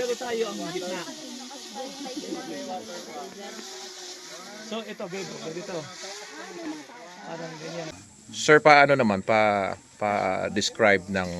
Pero tayo ang gitna. So ito, babe, ganito. Parang ganyan. Sir, paano naman pa pa describe ng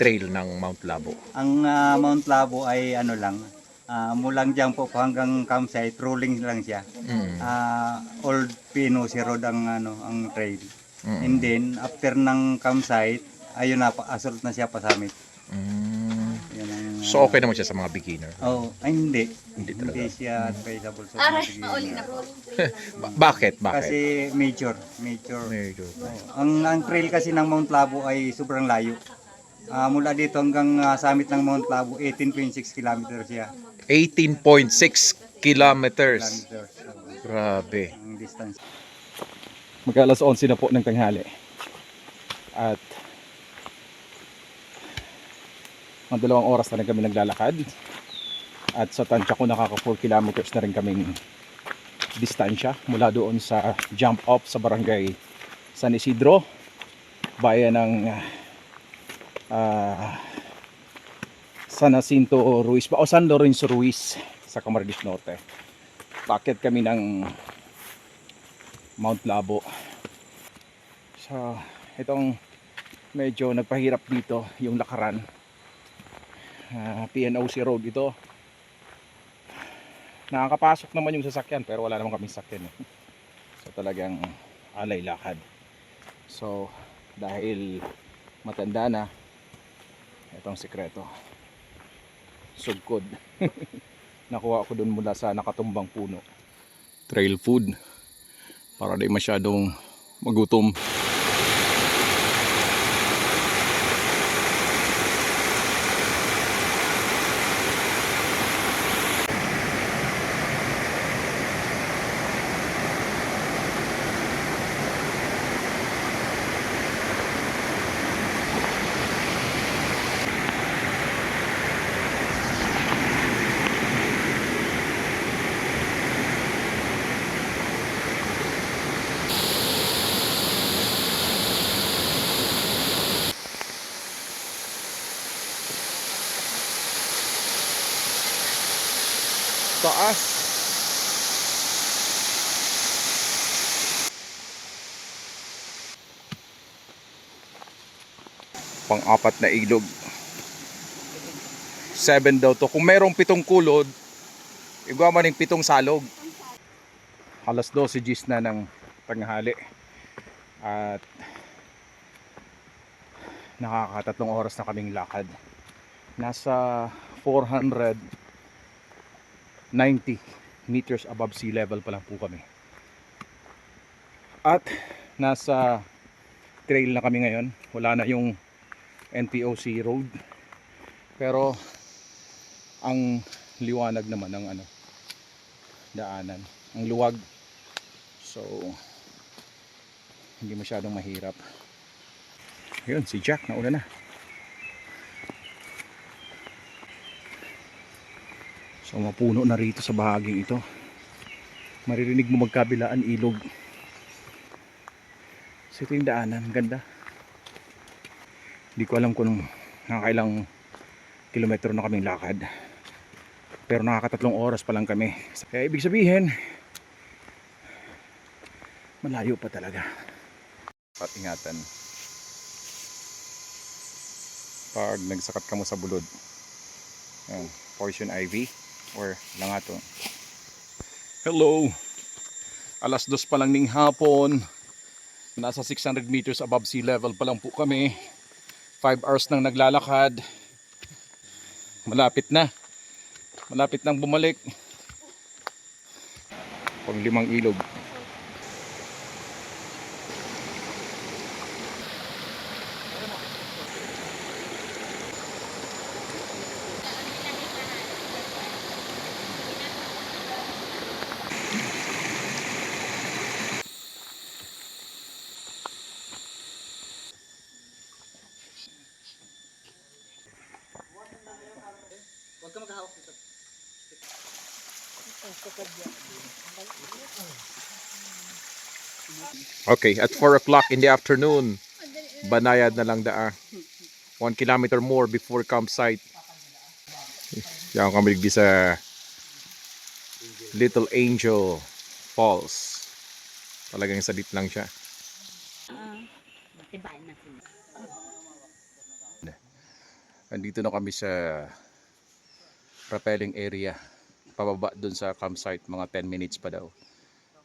trail ng Mount Labo? Ang ah, Mount Labo ay ano lang, ah, mulang dyan po hanggang campsite, rolling lang siya. Mm. Ah, Old Pinosi Road ang, ano, ang trail. Mm. And then, after ng campsite, ayun na, pa- assault na siya pa summit. Mm. So okay naman siya sa mga beginner. Oh, ay hindi. Hindi Hindi, talaga. siya advisable sa Aray, mga beginner. Ba- bakit? Bakit? Kasi major, major. Medyo. Oh, ang, ang trail kasi ng Mount Labo ay sobrang layo. Ah, mula dito hanggang ah, summit ng Mount Labo, 18.6 kilometers siya. 18.6 kilometers. Grabe. ang distance. Mag-alas 11 na po ng tanghali. At mga dalawang oras na rin kami naglalakad. At sa tansya ko nakaka 4 kilometers na rin kaming distansya mula doon sa jump off sa barangay San Isidro bayan ng ah San Jacinto Ruiz o San Lorenzo Ruiz sa Camarines Norte. Bakit kami ng Mount Labo. So, itong medyo nagpahirap dito yung lakaran. Ah, PNOC Road ito. Nakakapasok naman yung sasakyan pero wala naman kaming sasakyan. Eh. So talagang alay lakad. So dahil matanda na itong sikreto. Sugkod. Nakuha ko dun mula sa nakatumbang puno. Trail food para di masyadong magutom. Taas. Pang-apat na ilog. Seven daw to. Kung merong pitong kulod, igawa man yung pitong salog. Alas 12 gis na ng tanghali. At nakakatatlong oras na kaming lakad. Nasa 400 90 meters above sea level pa lang po kami. At nasa trail na kami ngayon. Wala na yung NPOC road. Pero ang liwanag naman ng ano daanan. Ang luwag. So hindi masyadong mahirap. Ayun, si Jack nauna na. So mapuno na rito sa bahaging ito. Maririnig mo magkabilaan ilog. So ito yung daanan, ang ganda. Hindi ko alam kung nakakailang kilometro na kaming lakad. Pero nakakatatlong oras pa lang kami. Kaya ibig sabihin, malayo pa talaga. At ingatan. Pag nagsakat ka mo sa bulod. Ayan, poison ivy or langato. Hello! Alas dos pa lang ning hapon. Nasa 600 meters above sea level pa lang po kami. 5 hours nang naglalakad. Malapit na. Malapit nang bumalik. Pang limang ilog. Okay, at 4 o'clock in the afternoon, banayad na lang daa. 1 kilometer more before campsite. Yan kami di sa Little Angel Falls. Talagang salit lang siya. Sila. Andito na kami sa rappelling area. Pababa dun sa campsite, mga 10 minutes pa daw.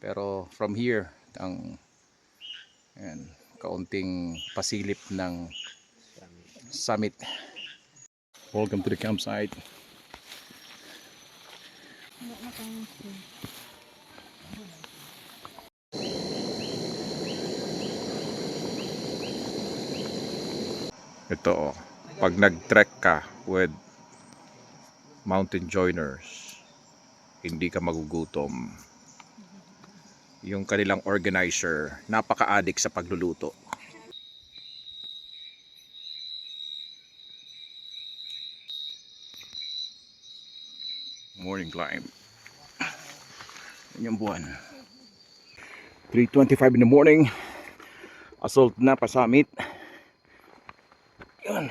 Pero from here, ang ayan, kaunting pasilip ng summit. Welcome to the campsite. Ito, oh, pag nag-trek ka with mountain joiners, hindi ka magugutom. Yung kanilang organizer, napaka-addict sa pagluluto. Morning climb. Yan yung buwan. 3.25 in the morning. Assault na pa summit. Yun.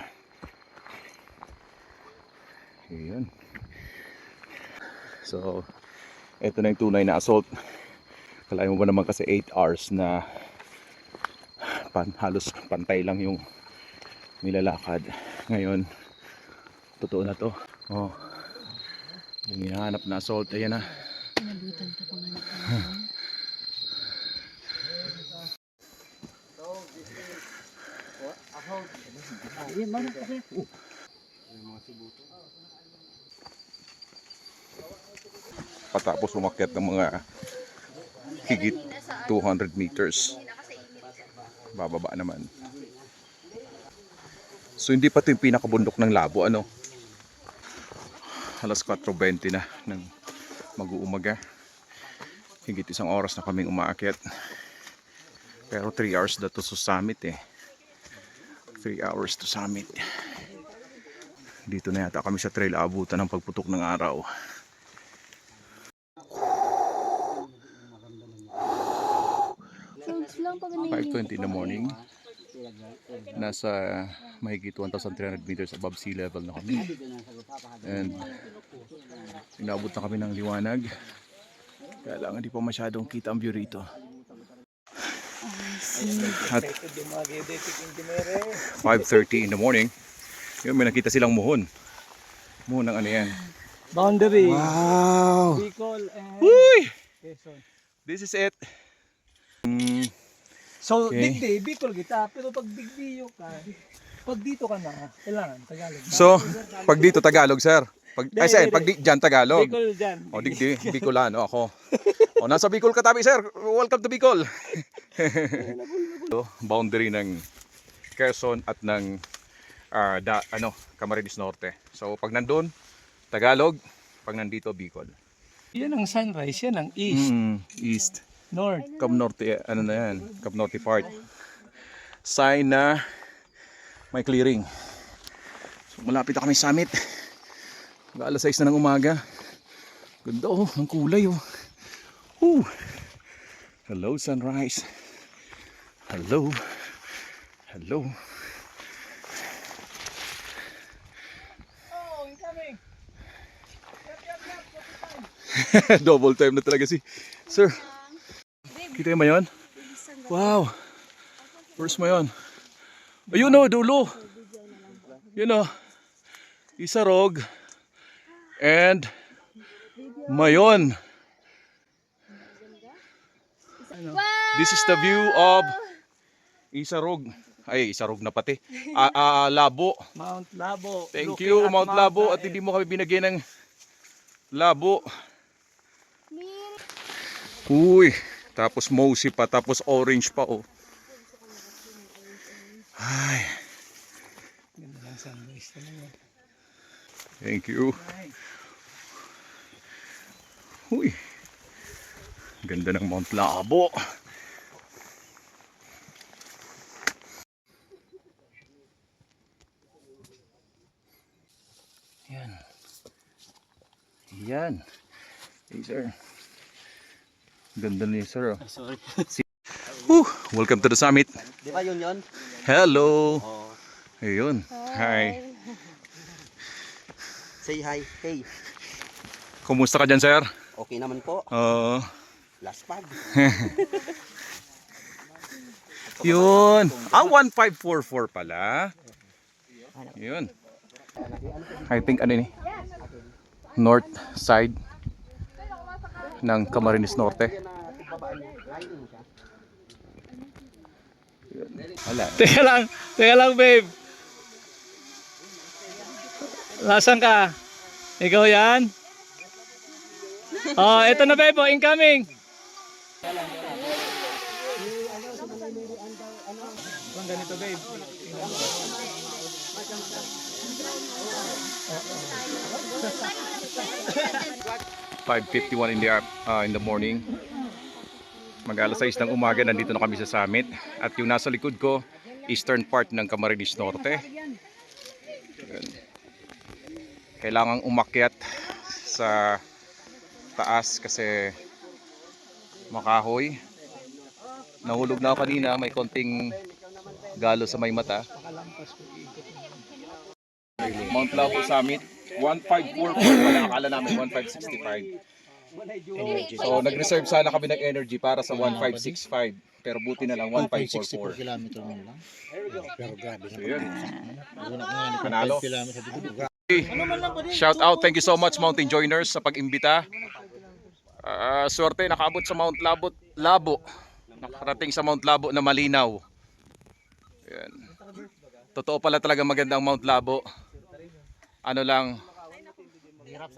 Yun. So, ito na yung tunay na assault. Kalahin mo ba naman kasi 8 hours na pan, halos pantay lang yung nilalakad. Ngayon, totoo na to. Oh. Yung hinahanap na assault, ayan na. Pinabutan ka pa nga na. Patapos umakyat ng mga higit 200 meters. Bababa naman. So hindi pa ito yung pinakabundok ng labo ano. Alas 4.20 na ng mag-uumaga. Higit isang oras na kaming umaakyat. Pero 3 hours na to sa summit eh. 3 hours to summit. Dito na yata kami sa trail abutan ng pagputok ng araw. 6.20 in the morning. Nasa mahigit 1,300 meters above sea level na kami. And inabot na kami ng liwanag. Kaya lang hindi pa masyadong kita ang view rito. At 5.30 in the morning, yun, may nakita silang muhon. Muhon ng ano yan. Boundary. Wow! Bicol and This is it. So, Okay. digdi, Bicol kita. Pero pag digdiyo ka, pag dito ka na, kailangan Tagalog. na. so, pag dito Tagalog, sir. Pag, ay, sir, pag di, dyan Tagalog. Bicol dyan. O, digdi, Bicolano ako. O, nasa Bicol katabi, sir. Welcome to Bicol. so, boundary ng Quezon at ng ah, da, ano, Camarines Norte. So, pag nandun, Tagalog. Pag nandito, Bicol. Yan ang sunrise, yan ang east, Mm, east. North. Cam Norte, ano na yan? Cam Norte part. Sign na may clearing. So, malapit na kami sa summit. Alas 6 na ng umaga. Ganda oh, ang kulay oh. Woo. Hello sunrise. Hello. Hello. Oh, incoming! Double time na talaga si Sir. Kita mo yun? Wow. First mo yun. Ayun o, dulo. Yun o. Isarog. And Mayon. This is the view of Isarog. Ay, Isarog na pati. Ah, ah, Labo. Mount Labo. Thank Looking you, at Mount Labo. At hindi mo kami binigyan ng labo. Uy, tapos mousy pa, tapos orange pa oh. Ay, thank you. Uy, ganda ng Mount Labo. Yan. Yan. Hey, sir. Ganda niya, sir. oh. Sorry. Whew, welcome to the summit. Di ba yun yun? Hello. Oo. Ayun. Hi. Say hi. Hey, Kumusta ka dyan, sir? okay naman po. Oo. Last pag. Yun. Ah, 1544 pala. Yun. I think ano ni? North side ng Camarines Norte. Wala. Teka lang, teka lang babe. Lasan ka? Ikaw yan? Oh, eto na babe, oh, incoming. Ang ganito babe. 5.51 in the, uh, in the morning. Mag alas 6 ng umaga, nandito na kami sa summit. At yung nasa likod ko, eastern part ng Camarines Norte. Kailangang umakyat sa taas kasi makahoy. Nahulog na ako kanina, may konting galo sa may mata. Mount Labo Summit, 1544 pala, akala namin 1565. So nag-reserve sana kami ng energy para sa 1565 pero buti na lang 1544. kilometer lang. Pero grabe. So yun. Panalo. 5 kilometer dito. Shout out, thank you so much Mountain Joiners sa pag-imbita. Ah, swerte nakaabot sa Mount Labo, Labo. Nakarating sa Mount Labo na malinaw. Yan. Totoo pala talaga magandang Mount Labo. Ano lang,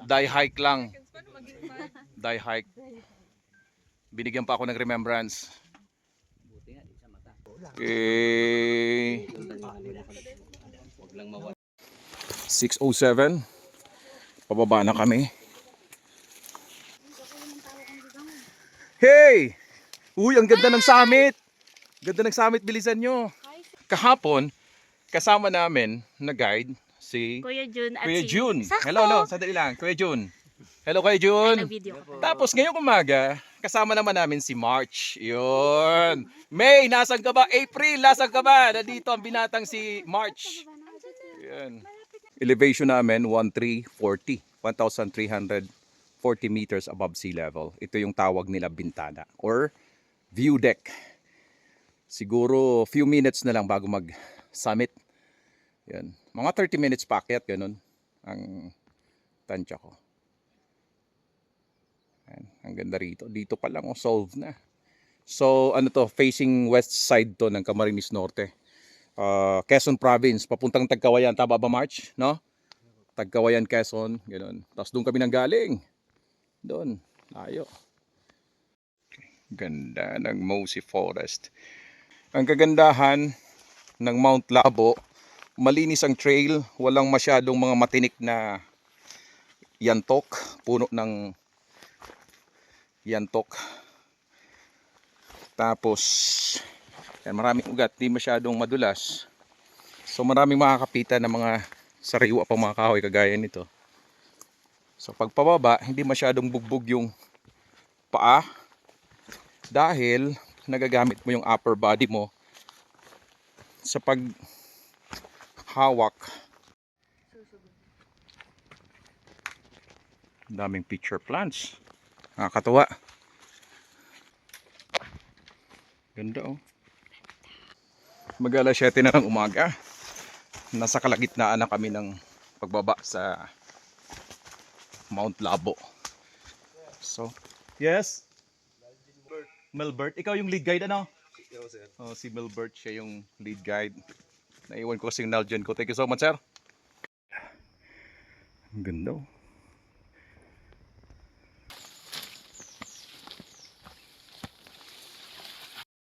die hike lang. Die hike. Binigyan pa ako ng remembrance. Okay. 607 pababa na kami hey uy ang ganda ng summit ganda ng summit bilisan nyo kahapon kasama namin na guide si Kuya Jun at Kuya si... June Sakto! hello hello sandali lang Kuya June hello Kuya June video ko. tapos ngayong umaga, kasama naman namin si March. Yun. May, nasan ka ba? April, nasan ka ba? Nandito ang binatang si March. Yun. Elevation namin, 1340. 1,340 meters above sea level. Ito yung tawag nila bintana or view deck. Siguro few minutes na lang bago mag-summit. Yan. Mga 30 minutes packet, ganun ang tansya ko. Ayan, ang ganda rito. Dito pa lang oh, solve na. So, ano to, facing west side to ng Camarines Norte. Uh, Quezon Province, papuntang Tagkawayan. Tama ba, March? No? Tagkawayan, Quezon. Ganun. Tapos doon kami nang galing. Doon. Layo. Ganda ng Mosi Forest. Ang kagandahan ng Mount Labo, malinis ang trail. Walang masyadong mga matinik na yantok. Puno ng yantok. Tapos, yan, maraming ugat, di masyadong madulas. So maraming makakapitan ng mga sariwa pang mga kahoy kagaya nito. So pag pababa, hindi masyadong bugbog yung paa dahil nagagamit mo yung upper body mo sa pag hawak. Daming picture plants. Nakakatuwa. Ganda oh. Mag-alas 7 na ng umaga. Nasa kalagitnaan na kami ng pagbaba sa Mount Labo. So, yes? Melbert. Ikaw yung lead guide ano? Oh, si Melbert siya yung lead guide. Naiwan ko yung Nalgen ko. Thank you so much, sir. Ang ganda oh.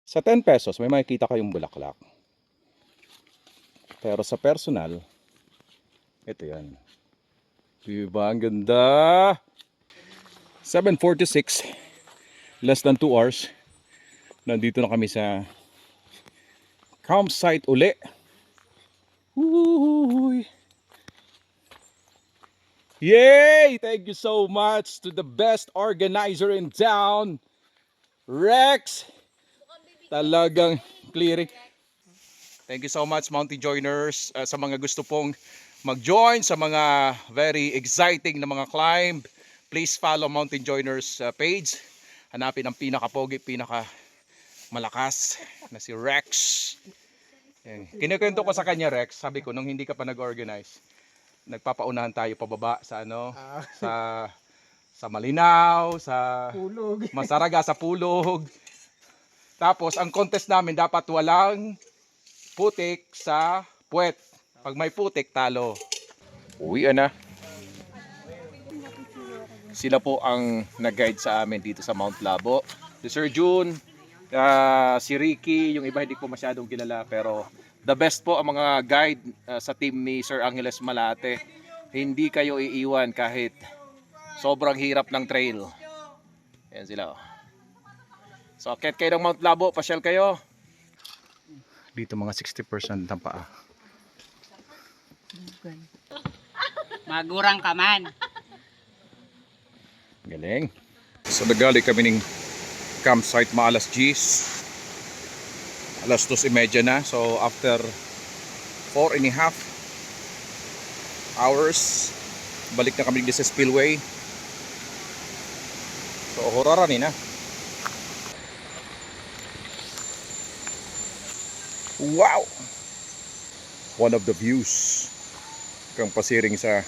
Sa 10 pesos, may makikita kayong bulaklak. Pero sa personal, ito yan. Diba? Ang ganda! 7.46, less than 2 hours. Nandito na kami sa campsite uli. Woohoo! Yay! Thank you so much to the best organizer in town, Rex. Talagang clearing. Thank you so much Mountain Joiners Uh, sa mga gusto pong mag-join sa mga very exciting na mga climb, please follow Mountain Joiners uh, page. Hanapin ang pinaka-pogi, pinaka malakas na si Rex. Yan. Kinukwento ko sa kanya Rex, sabi ko nung hindi ka pa nag-organize, nagpapaunahan tayo pababa sa ano, sa sa Malinaw, sa Tulog. Masaraga sa Pulog. Tapos ang contest namin dapat walang putik sa puwet. Pag may putik, talo. Uwi na. Sila po ang nag-guide sa amin dito sa Mount Labo. Si Sir June, ah, si Ricky, yung iba hindi ko masyadong kilala pero the best po ang mga guide ah, sa team ni Sir Angeles Malate. Hindi kayo iiwan kahit sobrang hirap ng trail. Yan sila. oh. So, akit kayo ng Mount Labo, pasyal kayo. Dito mga 60% ng paa. Magurang ka man. Galing. So nagali kami ng campsite mga alas 10. Alas 2.30 na. So after 4 and a half hours, balik na kami sa spillway. So horaranin na. Wow! One of the views kang pasiring sa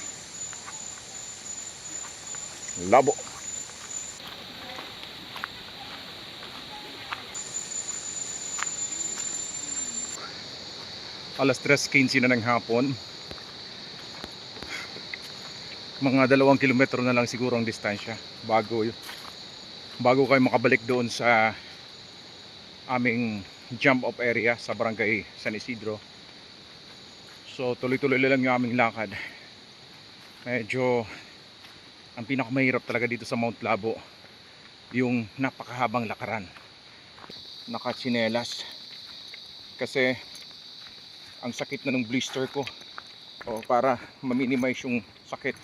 Labo. Alas 3.15 na ng hapon. Mga dalawang kilometro na lang siguro ang distansya bago bago kayo makabalik doon sa aming jump off area sa barangay San Isidro. So tuloy-tuloy lang yung aming lakad. Medyo ang pinakamahirap talaga dito sa Mount Labo yung napakahabang lakaran nakatsinelas kasi ang sakit na ng blister ko. O para ma-minimize yung sakit.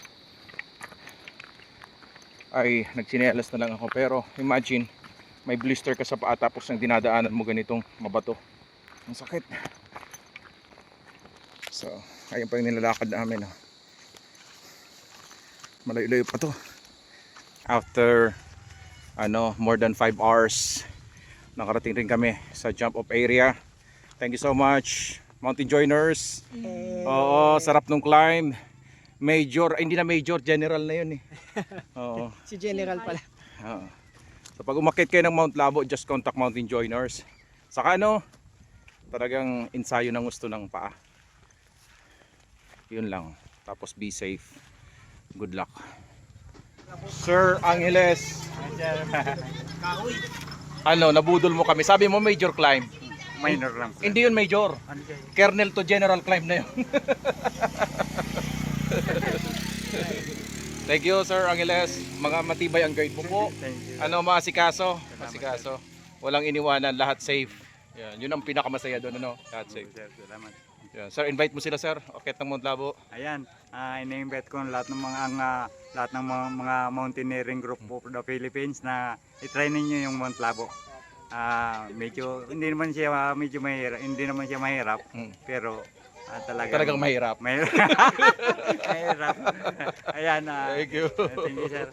Ay nagtsinelas na lang ako. Pero imagine may blister ka sa paa tapos ang dinadaanan mo ganitong mabato. Ang sakit. So ayun pa yung nilalakad namin oh malayo-layo pa to. After ano more than 5 hours nakarating rin kami sa jump off area. Thank you so much mountain joiners oo sarap nung climb major ay, hindi na major general na yun eh oo Si General pala. oo. so pag umakit kayo ng Mount Labo just contact mountain joiners saka ano talagang ensayo ng gusto ng paa yun lang tapos be safe Good luck. Sir Angeles. ano, nabudol mo kami. Sabi mo major climb. Minor lang. Hindi yun major. Kernel to general climb na yun. Thank you Sir Angeles. Mga matibay ang guide mo po. Ano maasikaso? Masikaso. Walang iniwanan, lahat safe. Yan, yun ang pinakamasaya doon ano, lahat safe. Salamat. Yan. Sir, invite mo sila sir. Akit ng Mount Labo. Ayan, uh, ini-invite ko lahat ng mga ang, ah, lahat ng mga, mga mountaineering group of the Philippines na i-try ninyo yung Mount Labo. Ah, medyo hindi naman siya ah, medyo mahirap, hindi naman siya mahirap, Mm. pero ah, talagang Talagang mahirap. mahirap. mahirap. Ayan, ah, Thank you. thank you sir.